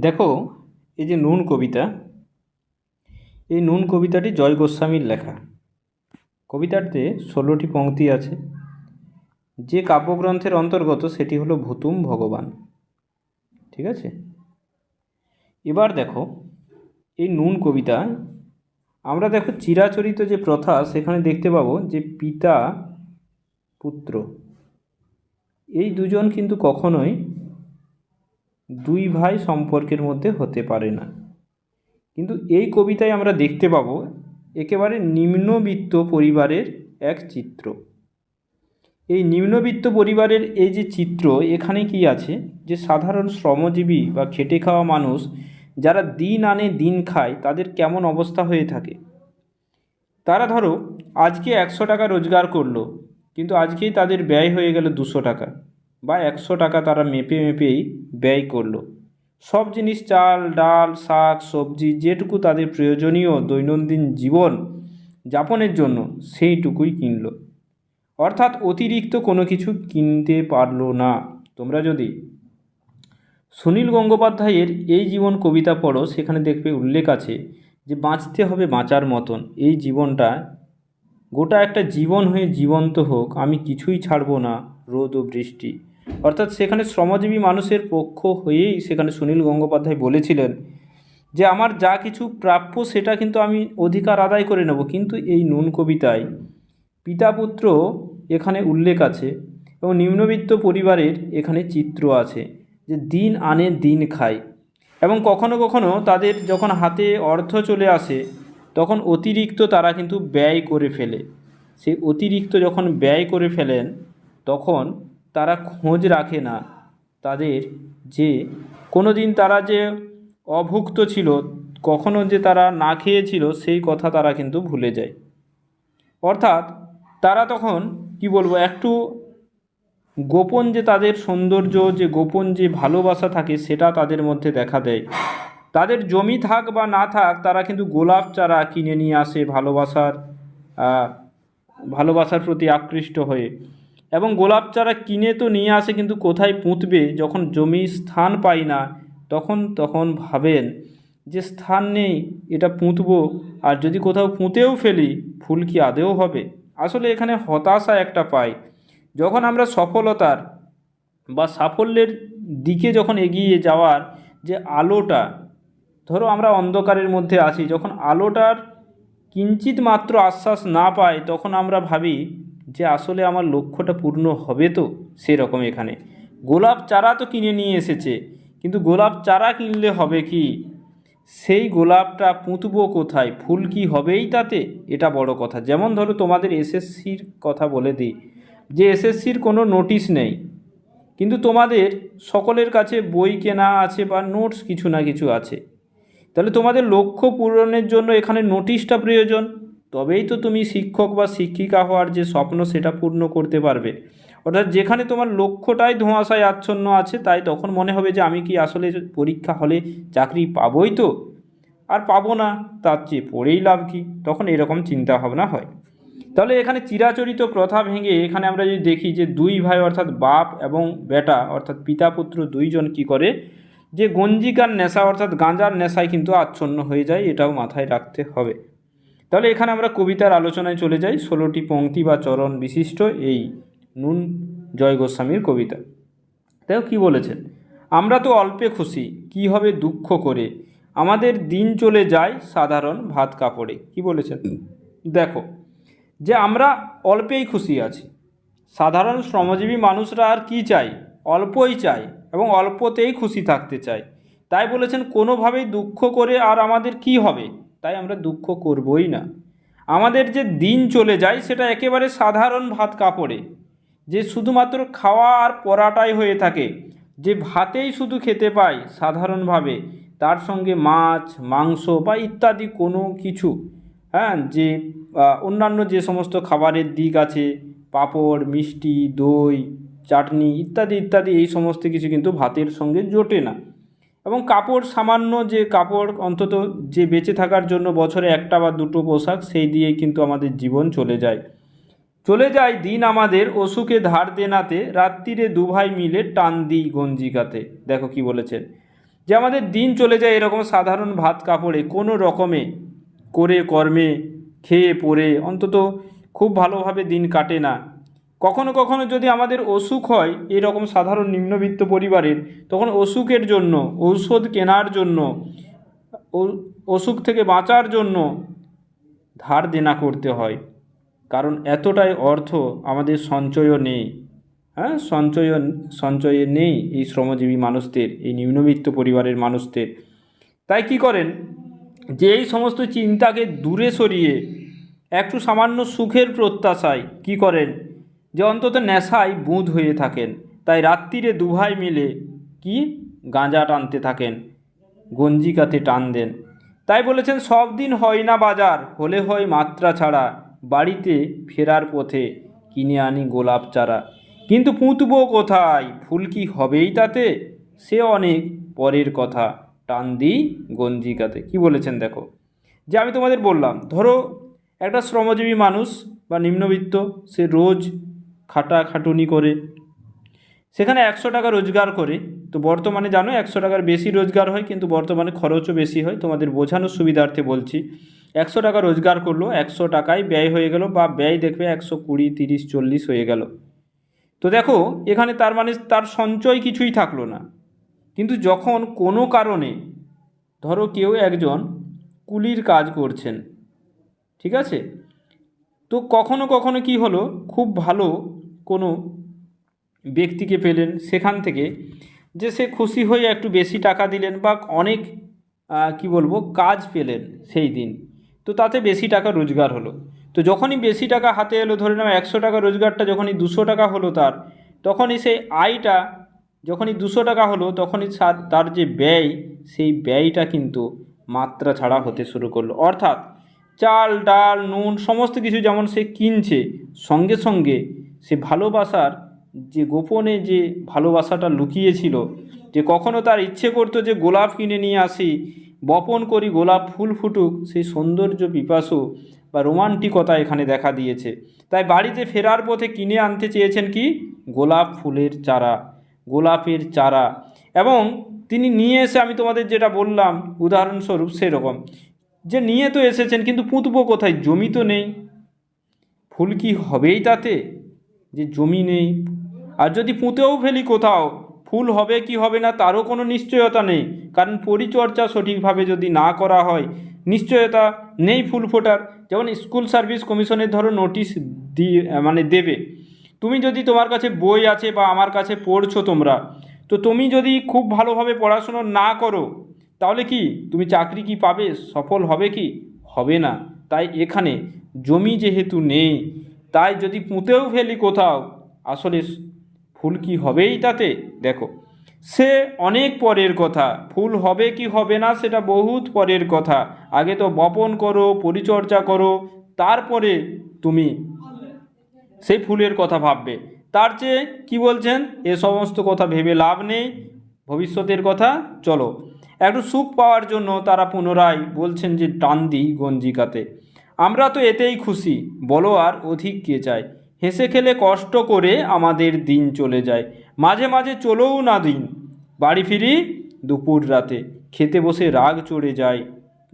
দেখো, এই যে নুন কবিতা, এই নুন কবিতাটি জয় গোস্বামীর লেখা। কবিতাটিতে ষোলোটি পংক্তি আছে। যে কাব্যগ্রন্থের অন্তর্গত সেটি হলো ভুতুম ভগবান। ঠিক আছে? এবার দেখো, এই নুন কবিতা, আমরা দেখো চিরাচরিত যে প্রথা, সেখানে দেখতে পাবো যে পিতা পুত্র। এই দুজন কিন্তু কখনোই দুই ভাই সম্পর্কের মধ্যে হতে পারে না। কিন্তু এই কবিতায় আমরা দেখতে পাব একেবারে নিম্নবিত্ত পরিবারের এক চিত্র। এই নিম্নবিত্ত পরিবারের এই যে চিত্র, এখানে কি আছে? যে সাধারণ শ্রমজীবী বা খেটে খাওয়া মানুষ যারা দিন আনে দিন খায়, তাদের কেমন অবস্থা হয়ে থাকে? তারা ধরো, আজকে একশো টাকা রোজগার করল, কিন্তু আজকেই তাদের ব্যয় হয়ে গেল দুশো টাকা। বা একশো টাকা তারা মেপে মেপেই ব্যয় করল। সব জিনিস, চাল, ডাল, শাক, সবজি, যেটুকু তাদের প্রয়োজনীয় দৈনন্দিন জীবন যাপনের জন্য সেইটুকুই কিনল। অর্থাৎ অতিরিক্ত কোনো কিছু কিনতে পারল না। তোমরা যদি সুনীল গঙ্গোপাধ্যায়ের এই জীবন কবিতা পড়ো, সেখানে দেখবে উল্লেখ আছে যে, বাঁচতে হবে বাঁচার মতন। এই জীবনটা গোটা একটা জীবন হয়ে জীবন্ত হোক, আমি কিছুই ছাড়বো না রোদ ও বৃষ্টি। অর্থাৎ সেখানে শ্রমজীবী মানুষের পক্ষ হয়েই সেখানে সুনীল গঙ্গোপাধ্যায় বলেছিলেন যে, আমার যা কিছু প্রাপ্য সেটা কিন্তু আমি অধিকার আদায় করে নেব। কিন্তু এই নুন কবিতায় পিতা পুত্র এখানে উল্লেখ আছে এবং নিম্নবিত্ত পরিবারের এখানে চিত্র আছে যে, দিন আনে দিন খায় এবং কখনো কখনো তাদের যখন হাতে অর্থ চলে আসে, তখন অতিরিক্ত তারা কিন্তু ব্যয় করে ফেলে। সেই অতিরিক্ত যখন ব্যয় করে ফেলেন, তখন তারা খোঁজ রাখে না। তাদের যে কোনো দিন তারা যে অভুক্ত ছিল, কখনো যে তারা না খেয়েছিল, সেই কথা তারা কিন্তু ভুলে যায়। অর্থাৎ তারা তখন, কি বলব, একটু গোপন যে তাদের সৌন্দর্য, যে গোপন যে ভালোবাসা থাকে, সেটা তাদের মধ্যে দেখা দেয়। তাদের জমি থাক বা না থাক, তারা কিন্তু গোলাপ চারা কিনে নিয়ে আসে ভালোবাসার ভালোবাসার প্রতি আকৃষ্ট হয়ে। এবং গোলাপ চারা কিনে তো নিয়ে আসে, কিন্তু কোথায় পুঁতবে? যখন জমি স্থান পাই না, তখন তখন ভাবেন যে স্থান নেই, এটা পুঁতবো। আর যদি কোথাও পুঁতেও ফেলি, ফুল কি আদেও হবে? আসলে এখানে হতাশা একটা পাই। যখন আমরা সফলতার বা সাফল্যের দিকে যখন এগিয়ে যাওয়ার যে আলোটা, ধরো আমরা অন্ধকারের মধ্যে আছি, যখন আলোটার কিঞ্চিত মাত্র আশ্বাস না পাই, তখন আমরা ভাবি যে আসলে আমার লক্ষ্যটা পূর্ণ হবে তো সেরকম এখানে। গোলাপ চারা তো কিনে নিয়ে এসেছে, কিন্তু গোলাপ চারা কিনলে হবে কি? সেই গোলাপটা পুঁতবো কোথায়? ফুল কি হবেই তাতে? এটা বড় কথা। যেমন ধরো তোমাদের এসএসসির কথা বলে দিই, যে এসএসসির কোনো নোটিশ নেই, কিন্তু তোমাদের সকলের কাছে বই কেনা আছে বা নোটস কিছু না কিছু আছে। তাহলে তোমাদের লক্ষ্য পূরণের জন্য এখানে নোটিশটা প্রয়োজন। তবেই তো তুমি শিক্ষক বা শিক্ষিকা হওয়ার যে স্বপ্ন সেটা পূর্ণ করতে পারবে। অর্থাৎ যেখানে তোমার লক্ষ্যটাই ধোঁয়াশায় আচ্ছন্ন আছে, তাই তখন মনে হবে যে আমি কি আসলে পরীক্ষা হলে চাকরি পাবোই তো? আর পাবো না, তার চেয়ে পড়েই লাভ কি? তখন এরকম চিন্তা ভাবনা হয়। তাহলে এখানে চিরাচরিত প্রথা ভেঙে এখানে আমরা যদি দেখি যে দুই ভাই অর্থাৎ বাপ এবং বেটা, অর্থাৎ পিতা পুত্র দুইজন কি করে? যে গঞ্জিকার নেশা অর্থাৎ গাঁজার নেশায় কিন্তু আচ্ছন্ন হয়ে যায়, এটাও মাথায় রাখতে হবে। তাহলে এখানে আমরা কবিতার আলোচনায় চলে যাই। ষোলোটি পংক্তি বা চরণ বিশিষ্ট এই নুন জয় গোস্বামীর কবিতা। তাই কি বলেছেন আমরা তো অল্পে খুশি, কি হবে দুঃখ করে? আমাদের দিন চলে যায় সাধারণ ভাত কাপড়ে। কি বলেছেন দেখো, যে আমরা অল্পেই খুশি আছি। সাধারণ শ্রমজীবী মানুষরা আর কি চাই অল্পই চাই এবং অল্পতেই খুশি থাকতে চায়। তাই বলেছেন, কোনোভাবেই দুঃখ করে আর আমাদের কি হবে? তাই আমরা দুঃখ করবই না। আমাদের যে দিন চলে যায় সেটা একেবারে সাধারণ ভাত কাপড়ে, যে শুধুমাত্র খাওয়া আর পরাটাই হয়ে থাকে, যে ভাতেই শুধু খেতে পাই সাধারণভাবে, তার সঙ্গে মাছ, মাংস বা ইত্যাদি কোনো কিছু হ্যাঁ যে অন্যান্য যে সমস্ত খাবারের দিক আছে, পাঁপড়, মিষ্টি, দই, চাটনি ইত্যাদি ইত্যাদি, এই সমস্ত কিছু কিন্তু ভাতের সঙ্গে জোটে না। এবং কাপড় সামান্য যে কাপড়, অন্তত যে বেঁচে থাকার জন্য বছরে একটা বা দুটো পোশাক, সেই দিয়েই কিন্তু আমাদের জীবন চলে যায়। চলে যায় দিন আমাদের অসুখে ধার দেনাতে, রাত্রিরে দুভাই মিলে টান দিই গঞ্জিকাতে। দেখো কি বলেছেন। যে আমাদের দিন চলে যায় এরকম সাধারণ ভাত কাপড়ে, কোনো রকমে করে, কর্মে, খেয়ে পরে অন্তত খুব ভালোভাবে দিন কাটে না। কখনো কখনো যদি আমাদের অসুখ হয় এরকম সাধারণ নিম্নবিত্ত পরিবারের, তখন অসুখের জন্য, ঔষধ কেনার জন্য অসুখ থেকে বাঁচার জন্য ধার দেনা করতে হয়। কারণ এতটাই অর্থ আমাদের সঞ্চয়ও নেই। হ্যাঁ সঞ্চয় সঞ্চয়ে নেই এই শ্রমজীবী মানুষদের, এই নিম্নবিত্ত পরিবারের মানুষদের। তাই কি করেন? যে এই সমস্ত চিন্তাকে দূরে সরিয়ে, একটু সামান্য সুখের প্রত্যাশায় কি করেন? যে অন্তত নেশায় বুঁদ হয়ে থাকেন। তাই রাত্রিরে দুভাই মিলে কি গাঁজা টানতে থাকেন, গঞ্জিকাতে টান দেন। তাই বলেছেন, সব দিন হয় না বাজার, হলে হয় মাত্রা ছাড়া, বাড়িতে ফেরার পথে কিনে আনি গোলাপ চারা। কিন্তু পুঁতবো কোথায়, ফুল কি হবেই তাতে? সে অনেক পরের কথা, টান দিই গঞ্জিকাতে। কি বলেছেন দেখো। যে আমি তোমাদের বললাম, ধরো একটা শ্রমজীবী মানুষ বা নিম্নবিত্ত, সে রোজ খাটা খাটুনি করে। সেখানে একশো টাকা রোজগার করে। তো বর্তমানে জানো, একশো টাকার বেশি রোজগার হয়, কিন্তু বর্তমানে খরচও বেশি হয়। তোমাদের বোঝানোর সুবিধার্থে বলছি। একশো টাকা রোজগার করল, একশো টাকায় ব্যয় হয়ে গেল বা ব্যয় দেখবে একশো কুড়ি, তিরিশ, চল্লিশ হয়ে গেল। তো দেখো, এখানে তার মানে তার সঞ্চয় কিছুই থাকল না। কিন্তু যখন কোনো কারণে, ধরো কেউ একজন কুলির কাজ করছেন, ঠিক আছে? তো কখনো কখনো কি হলো? খুব ভালো কোনো ব্যক্তিকে পেলেন সেখান থেকে যে সে খুশি হয়ে একটু বেশি টাকা দিলেন বা অনেক কি বলব, কাজ পেলেন সেই দিন। তো তাতে বেশি টাকা রোজগার হলো। তো যখনই বেশি টাকা হাতে এলো, ধরে নাও একশো টাকা রোজগারটা যখনই দুশো টাকা হলো তার, তখনই সেই আয়টা যখনই দুশো টাকা হলো, তখনই তার যে ব্যয়, সেই ব্যয়টা কিন্তু মাত্রা ছাড়া হতে শুরু করল। অর্থাৎ চাল, ডাল, নুন, সমস্ত কিছু যেমন সে কিনছে, সঙ্গে সঙ্গে সে ভালোবাসার যে গোপনে যে ভালোবাসাটা লুকিয়েছিল, যে কখনো তার ইচ্ছে করতো যে গোলাপ কিনে নিয়ে আসি, বপন করি গোলাপ ফুল ফুটুক, সেই সৌন্দর্য পিপাসু বা রোমান্টিকতা এখানে দেখা দিয়েছে। তাই বাড়িতে ফেরার পথে কিনে আনতে চেয়েছেন কি? গোলাপ ফুলের চারা, গোলাপের চারা। এবং তিনি নিয়ে এসে আমি তোমাদের যেটা বললাম, উদাহরণস্বরূপ সেরকম। যে নিয়ে তো এসেছেন, কিন্তু পুঁতবো কোথায়? জমি তো নেই। ফুল কি হবেই তাতে? যে জমি নেই। আর যদি পুঁতেও ফেলি কোথাও, ফুল হবে কি হবে না তারও কোনো নিশ্চয়তা নেই। কারণ পরিচর্যা সঠিকভাবে যদি না করা হয়, নিশ্চয়তা নেই ফুল ফোটার। যেমন স্কুল সার্ভিস কমিশনের ধরো নোটিশ দিয়ে মানে দেবে। তুমি যদি তোমার কাছে বই আছে বা আমার কাছে পড়ছো তোমরা, তো তুমি যদি খুব ভালোভাবে পড়াশুনো না করো তাহলে কি তুমি চাকরি কি পাবে? সফল হবে কি? হবে না। তাই এখানে জমি যেহেতু নেই, তাই যদি পুঁতেও ফেলি কোথাও, আসলে ফুল কি হবেই তাতে? দেখো, সে অনেক পরের কথা। ফুল হবে কি হবে না সেটা বহুত পরের কথা। আগে তো বপন করো, পরিচর্যা করো, তারপরে তুমি সেই ফুলের কথা ভাববে। তার চেয়ে কি বলছেন? এ সমস্ত কথা ভেবে লাভ নেই। ভবিষ্যতের কথা চলো। একটু সুখ পাওয়ার জন্য তারা পুনরায় বলছেন যে টান দিই গঞ্জিকাতে। আমরা তো এতেই খুশি, বলো আর অধিক কে চায়? হেসে খেলে কষ্ট করে আমাদের দিন চলে যায়। মাঝে মাঝে চলেও না দিন। বাড়ি ফিরি দুপুর রাতে। খেতে বসে রাগ চড়ে যায়,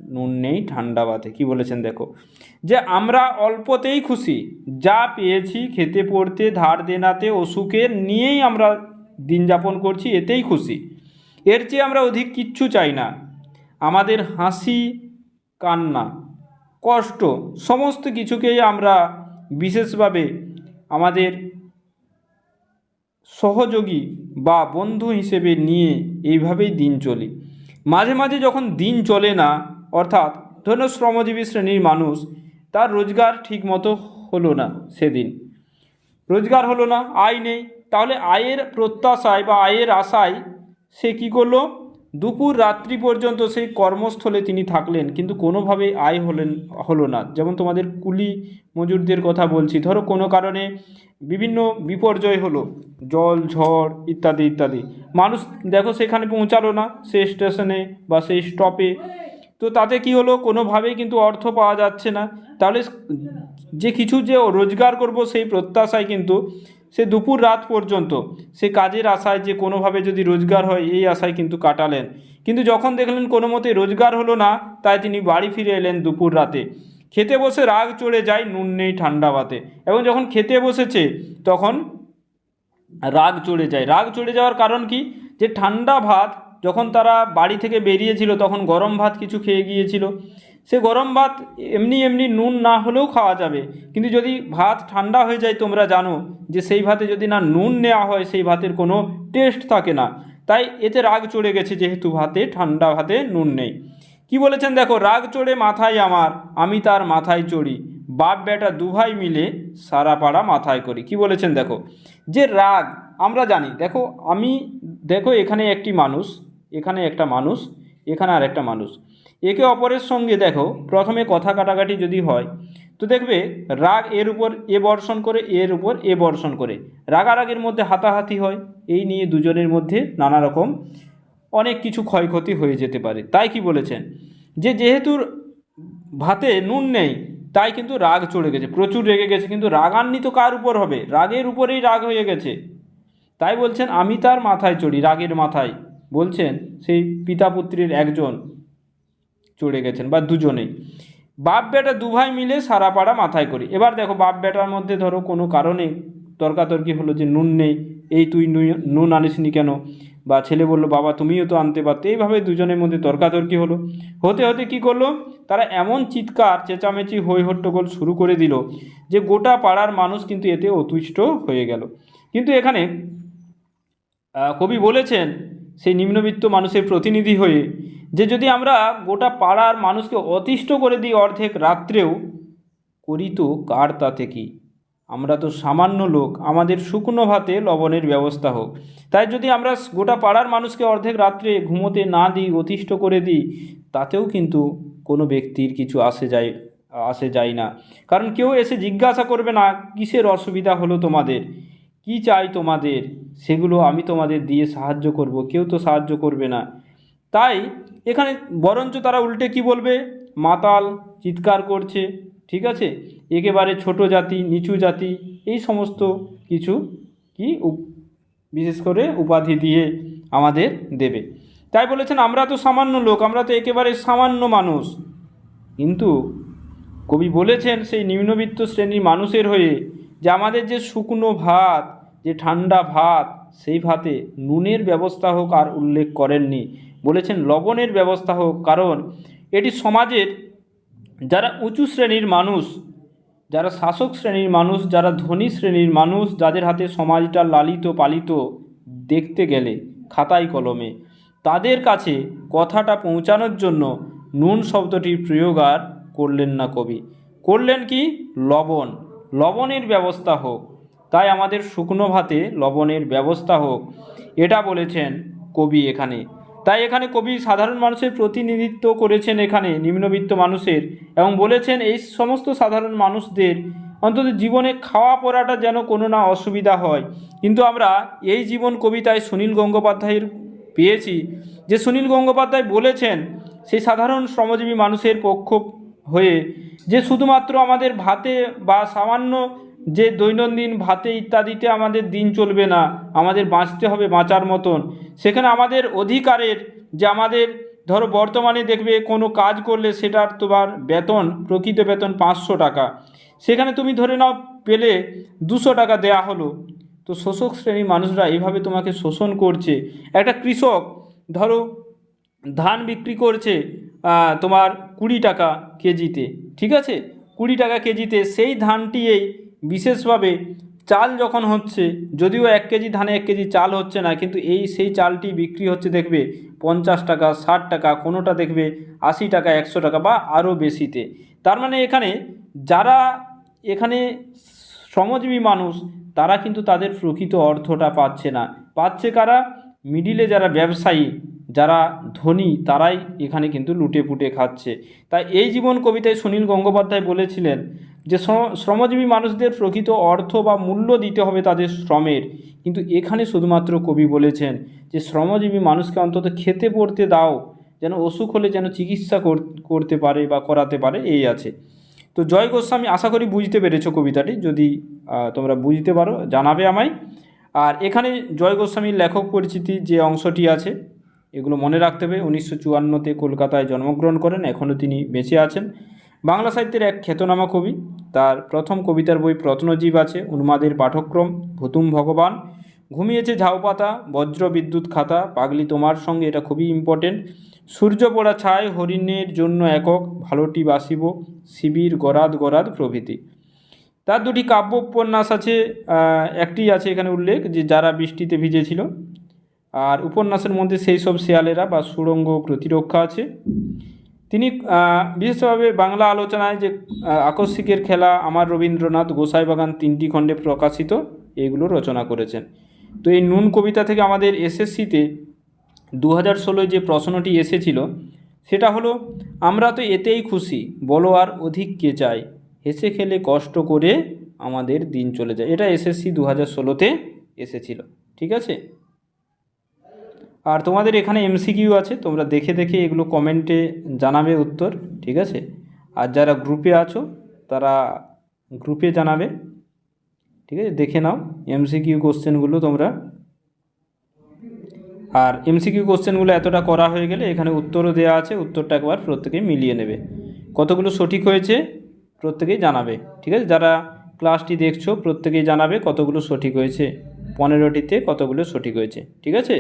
নুন নেই, ঠান্ডা বাতে। কি বলেছেন দেখো। যে আমরা অল্পতেই খুশি, যা পেয়েছি খেতে পড়তে, ধার দেনাতে, অসুখের নিয়েই আমরা দিন যাপন করছি, এতেই খুশি। এর চেয়ে আমরা অধিক কিচ্ছু চাই না। আমাদের হাসি, কান্না, কষ্ট সমস্ত কিছুকেই আমরা বিশেষভাবে আমাদের সহযোগী বা বন্ধু হিসেবে নিয়ে এইভাবেই দিন চলি। মাঝে মাঝে যখন দিন চলে না, অর্থাৎ ধরুন শ্রমজীবী শ্রেণির মানুষ, তার রোজগার ঠিকমতো হলো না সেদিন। রোজগার হলো না, আয় নেই। তাহলে আয়ের প্রত্যাশায় বা আয়ের আশায় সে কী করল? দুপুর রাত্রি পর্যন্ত সেই কর্মস্থলে তিনি থাকলেন, কিন্তু কোনোভাবেই আয় হলেন, হলো না। যেমন তোমাদের কুলি মজুরদের কথা বলছি, ধরো কোনো কারণে বিভিন্ন বিপর্যয় হলো, জল, ঝড় ইত্যাদি ইত্যাদি। মানুষ দেখো সেখানে পৌঁছালো না, সেই স্টেশনে বা সেই স্টপে। তো তাতে কি হলো? কোনোভাবেই কিন্তু অর্থ পাওয়া যাচ্ছে না। তাহলে যে কিছু যে রোজগার করব সেই প্রত্যাশায় কিন্তু সে দুপুর রাত পর্যন্ত সে কাজের আশায় যে কোনোভাবে যদি রোজগার হয়, এই আশায় কিন্তু কাটালেন। কিন্তু যখন দেখলেন কোনো মতে রোজগার হলো না, তাই তিনি বাড়ি ফিরে এলেন দুপুর রাতে। খেতে বসে রাগ চড়ে যায় নুন নেই ঠান্ডা ভাতে। এবং যখন খেতে বসেছে, তখন রাগ চড়ে যায়। রাগ চড়ে যাওয়ার কারণ কি? যে ঠান্ডা ভাত যখন তারা বাড়ি থেকে বেরিয়েছিল, তখন গরম ভাত কিছু খেয়ে গিয়েছিল। সে গরম ভাত এমনি এমনি নুন না হলেও খাওয়া যাবে। কিন্তু যদি ভাত ঠান্ডা হয়ে যায় তোমরা জানো যে সেই ভাতে যদি না নুন নেওয়া হয়, সেই ভাতের কোনো টেস্ট থাকে না। তাই এতে রাগ চড়ে গেছে যেহেতু ভাতে ঠান্ডা ভাতে নুন নেই। কি বলেছেন দেখো, রাগ চড়ে মাথায় আমার, আমি তার মাথায় চড়ি। বাপ বেটা দুভাই মিলে সারা পাড়া মাথায় করি। কি বলেছেন দেখো? যে রাগ, আমরা জানি, দেখো, আমি, দেখো, এখানে একটি মানুষ, এখানে একটা মানুষ, এখানে আর একটা মানুষ। একে অপরের সঙ্গে দেখো, প্রথমে কথা কাটাকাটি যদি হয়, তো দেখবে রাগ এর উপর এ বর্ষণ করে, এর উপর এ বর্ষণ করে। রাগারাগের মধ্যে হাতাহাতি হয়, এই নিয়ে দুজনের মধ্যে নানা রকম অনেক কিছু ক্ষয়ক্ষতি হয়ে যেতে পারে। তাই কি বলেছেন? যে যেহেতু ভাতে নুন নেই, তাই কিন্তু রাগ চড়ে গেছে, প্রচুর রেগে গেছে, কিন্তু রাগান্বিত কার উপর হবে? রাগের উপরেই রাগ হয়ে গেছে। তাই বলছেন, আমি তার মাথায় চড়ি, রাগের মাথায়। বলছেন সেই পিতা পুত্রীর একজন। চড়ে গেছেন বা দুজনেই। বাপ বেটা দুভাই মিলে সারা পাড়া মাথায় করি। এবার দেখো বাপ বেটার মধ্যে ধরো কোনো কারণে তর্কাতর্কি হলো যে নুন নেই, এই তুই নুন আনিসনি কেন? বা ছেলে বলল, বাবা, তুমিও তো আনতে পারতে। এইভাবে দুজনের মধ্যে তর্কাতর্কি হলো। হতে হতে কি করল? তারা এমন চিৎকার, চেঁচামেচি হই হট্টগোল শুরু করে দিল যে গোটা পাড়ার মানুষ কিন্তু এতে অতুষ্ট হয়ে গেল। কিন্তু এখানে কবি বলেছেন সেই নিম্নবিত্ত মানুষের প্রতিনিধি হয়ে, যে যদি আমরা গোটা পাড়ার মানুষকে অতিষ্ঠ করে দিই অর্ধেক রাত্রেও করি তো কার তাতে কি? আমরা তো সামান্য লোক, আমাদের শুকনো ভাতে লবণের ব্যবস্থা হোক। তাই যদি আমরা গোটা পাড়ার মানুষকে অর্ধেক রাত্রে ঘুমোতে না দিই, অতিষ্ঠ করে দিই, তাতেও কিন্তু কোনো ব্যক্তির কিছু আসে যায় আসে যায় না। কারণ কেউ এসে জিজ্ঞাসা করবে না, কিসের অসুবিধা হলো তোমাদের? কি চাই তোমাদের? সেগুলো আমি তোমাদের দিয়ে সাহায্য করব। কেউ তো সাহায্য করবে না। তাই এখানে বরঞ্চ তারা উল্টে কি বলবে? মাতাল চিৎকার করছে, ঠিক আছে? একেবারে ছোট জাতি, নিচু জাতি, এই সমস্ত কিছু কি বিশেষ করে উপাধি দিয়ে আমাদের দেবে। তাই বলেছেন, আমরা তো সামান্য লোক, আমরা তো একেবারে সামান্য মানুষ। কিন্তু কবি বলেছেন, সেই নিম্নবিত্ত শ্রেণির মানুষের হয়ে যে আমাদের যে শুকনো ভাত যে ঠান্ডা ভাত, সেই ভাতে নুনের ব্যবস্থা হোক আর উল্লেখ করেননি। বলেছেন লবণের ব্যবস্থা হোক, কারণ এটি সমাজের যারা উঁচু শ্রেণির মানুষ, যারা শাসক শ্রেণির মানুষ, যারা ধনী শ্রেণির মানুষ, যাদের হাতে সমাজটা লালিত পালিত দেখতে গেলে খাতাই কলমে, তাদের কাছে কথাটা পৌঁছানোর জন্য নুন শব্দটির প্রয়োগ আর করলেন না কবি। করলেন কি? লবণ। লবণের ব্যবস্থা হোক। তাই আমাদের শুকনো ভাতে লবণের ব্যবস্থা হোক। এটা বলেছেন কবি এখানে। তাই এখানে কবি সাধারণ মানুষের প্রতিনিধিত্ব করেছেন এখানে নিম্নবিত্ত মানুষের এবং বলেছেন, এই সমস্ত সাধারণ মানুষদের অন্তত জীবনে খাওয়া পড়াটা যেন কোনো না অসুবিধা হয়। কিন্তু আমরা এই জীবন কবিতায় সুনীল গঙ্গোপাধ্যায়ের পেয়েছি, যে সুনীল গঙ্গোপাধ্যায় বলেছেন, সেই সাধারণ শ্রমজীবী মানুষের পক্ষ হয়ে যে শুধুমাত্র আমাদের ভাতে বা সামান্য যে দৈনন্দিন ভাতে ইত্যাদিতে আমাদের দিন চলবে না, আমাদের বাঁচতে হবে বাঁচার মতন। সেখানে আমাদের অধিকারের যে আমাদের, ধরো বর্তমানে দেখবে কোনো কাজ করলে সেটার তোমার বেতন, প্রকৃত বেতন পাঁচশো টাকা। সেখানে তুমি ধরে নাও পেলে দুশো টাকা দেয়া হলো। তো শোষক শ্রেণির মানুষরা এইভাবে তোমাকে শোষণ করছে। একটা কৃষক, ধরো ধান বিক্রি করছে তোমার কুড়ি টাকা কেজিতে, ঠিক আছে? কুড়ি টাকা কেজিতে সেই ধানটিয়েই বিশেষভাবে চাল যখন হচ্ছে, যদিও এক কেজি ধানে এক কেজি চাল হচ্ছে না, কিন্তু এই সেই চালটি বিক্রি হচ্ছে দেখবে পঞ্চাশ টাকা, ষাট টাকা, কোনোটা দেখবে আশি টাকা, একশো টাকা বা আরও বেশিতে। তার মানে এখানে যারা এখানে শ্রমজীবী মানুষ, তারা কিন্তু তাদের প্রকৃত অর্থটা পাচ্ছে না। পাচ্ছে কারা? মিডিলে যারা ব্যবসায়ী, যারা ধনী, তারাই এখানে কিন্তু লুটে পুটে খাচ্ছে। তাই এই জীবন কবিতায় সুনীল গঙ্গোপাধ্যায় বলেছিলেন যে শ্রম- শ্রমজীবী মানুষদের প্রকৃত অর্থ বা মূল্য দিতে হবে তাদের শ্রমের। কিন্তু এখানে শুধুমাত্র কবি বলেছেন যে, শ্রমজীবী মানুষকে অন্তত খেতে পড়তে দাও, যেন অসুখ হলে যেন চিকিৎসা করতে পারে বা করাতে পারে, এই আছে। তো জয় গোস্বামী, আশা করি বুঝতে পেরেছ কবিতাটি। যদি তোমরা বুঝতে পারো, জানাবে আমায়। আর এখানে জয় গোস্বামীর লেখক পরিচিতি যে অংশটি আছে, এগুলো মনে রাখতে হবে। উনিশশো চুয়ান্নতে কলকাতায় জন্মগ্রহণ করেন এখনও তিনি বেঁচে আছেন। বাংলা সাহিত্যের এক খ্যাতনামা কবি। তার প্রথম কবিতার বই প্রত্নজীব আছে, উন্মাদের পাঠক্রম, ভুতুম ভগবান। ঘুমিয়েছে ঝাউপাতা বজ্র বিদ্যুৎ খাতা, পাগলি তোমার সঙ্গে, এটা খুবই ইম্পর্টেন্ট সূর্য পড়া ছায় হরিণের জন্য একক, ভালোটি বাসিব, শিবির গরাদ গরাদ প্রভৃতি। তার দুটি কাব্য উপন্যাস আছে একটি আছে এখানে উল্লেখ, যে যারা বৃষ্টিতে ভিজেছিল। আর উপন্যাসের মধ্যে সেই সব শেয়ালেরা বা সুড়ঙ্গ প্রতিরক্ষা আছে। তিনি বিশেষভাবে বাংলা আলোচনায় যে আকস্মিকের খেলা আমার রবীন্দ্রনাথ গোসাইবাগান তিনটি খণ্ডে প্রকাশিত, এগুলো রচনা করেছেন। তো এই নুন কবিতা থেকে আমাদের এসএসসিতে দু হাজার ষোলোয় যে প্রশ্নটি এসেছিল, সেটা হলো, আমরা তো এতেই খুশি, বলো আর অধিক কে চাই হেসে খেলে কষ্ট করে আমাদের দিন চলে যায়। এটা এসএসসি দু হাজার ষোলোতে এসেছিল। ঠিক আছে? আর তোমাদের এখানে এমসিকিউ আছে, তোমরা দেখে দেখে এগুলো কমেন্টে জানাবে উত্তর, ঠিক আছে? আর যারা গ্রুপে আছো, তারা গ্রুপে জানাবে, ঠিক আছে? দেখে নাও এমসিকিউ কোশ্চেনগুলো তোমরা। আর এমসিকিউ কোশ্চেনগুলো এতটা করা হয়ে গেলে এখানে উত্তরও দেওয়া আছে, উত্তরটা একবার প্রত্যেকেই মিলিয়ে নেবে। কতগুলো সঠিক হয়েছে, প্রত্যেকেই জানাবে, ঠিক আছে? যারা ক্লাসটি দেখছ, প্রত্যেকেই জানাবে কতগুলো সঠিক হয়েছে, পনেরোটিতে কতগুলো সঠিক হয়েছে, ঠিক আছে?